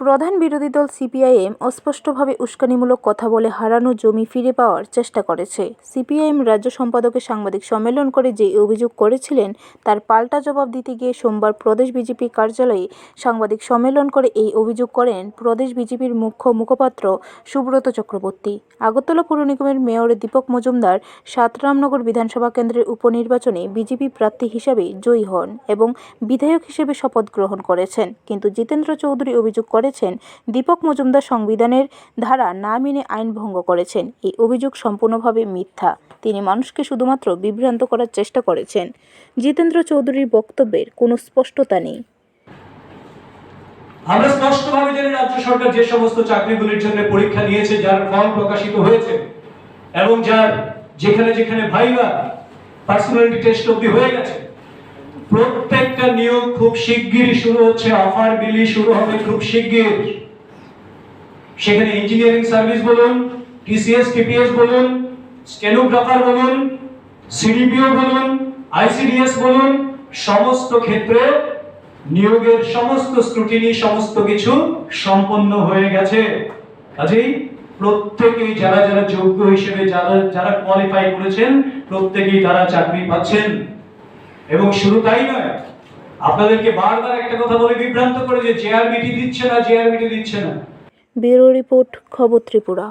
প্রধান বিরোধী দল সিপিআইএম অস্পষ্টভাবে উস্কানিমূলক কথা বলে হারানো জমি ফিরে পাওয়ার চেষ্টা করেছে। সিপিআইএম রাজ্য সম্পাদকের সাংবাদিক সম্মেলন করে যে অভিযোগ করেছিলেন, তার পাল্টা জবাব দিতে গিয়ে সোমবার প্রদেশ বিজেপি কার্যালয়ে সাংবাদিক সম্মেলন করে এই অভিযোগ করেন প্রদেশ বিজেপির মুখ্য মুখপাত্র সুব্রত চক্রবর্তী। আগরতলা পুর নিগমের মেয়র দীপক মজুমদার সাতরামনগর বিধানসভা কেন্দ্রের উপনির্বাচনে বিজেপি প্রার্থী হিসাবে জয়ী হন এবং বিধায়ক হিসেবে শপথ গ্রহণ করেছেন। কিন্তু জিতেন্দ্র চৌধুরী অভিযোগ করেছেন, দীপক মজুমদার সংবিধানের ধারা না মেনে আইন ভঙ্গ করেছেন। এই অভিযোগ সম্পূর্ণভাবে মিথ্যা। তিনি মানুষকে শুধুমাত্র বিভ্রান্ত করার চেষ্টা করেছেন। জিতেন্দ্র চৌধুরীর বক্তব্যের কোনো স্পষ্টতা নেই। আমরা স্পষ্টভাবে জানি রাজ্য সরকার যে সমস্ত চাকরিগুলির জন্য পরীক্ষা নিয়েছে, যার ফল প্রকাশিত হয়েছে, এবং যার যেখানে যেখানে ভাইবা পার্সোনালিটি টেস্ট অব্দি হয়ে গেছে প্রত্যেকটা নিয়োগ খুব শিগগিরই শুরু হচ্ছে অফার বিলি শুরু হবে খুব শিগগির। সেখানে ইঞ্জিনিয়ারিং সার্ভিস বলুন টিসিএস টিপিএস বলুন স্টেনোগ্রাফার বলুন সিডিপিও বলুন আইসিডিএস বলুন, সমস্ত ক্ষেত্রে নিয়োগের সমস্ত স্ক্রুটিনি সমস্ত কিছু সম্পন্ন হয়ে গেছে। কাজেই প্রত্যেকেই যারা যারা যোগ্য হিসেবে যারা যারা কোয়ালিফাই করেছেন, প্রত্যেকেই তারা চাকরি পাচ্ছেন। এবং শুরু তাই নয় আপনাদেরকে বারবার একটা কথা বলে বিভ্রান্ত করে যে জেআরবিটি দিচ্ছে না জেআরবিটি দিচ্ছে না। ব্যুরো রিপোর্ট খবর ত্রিপুরা।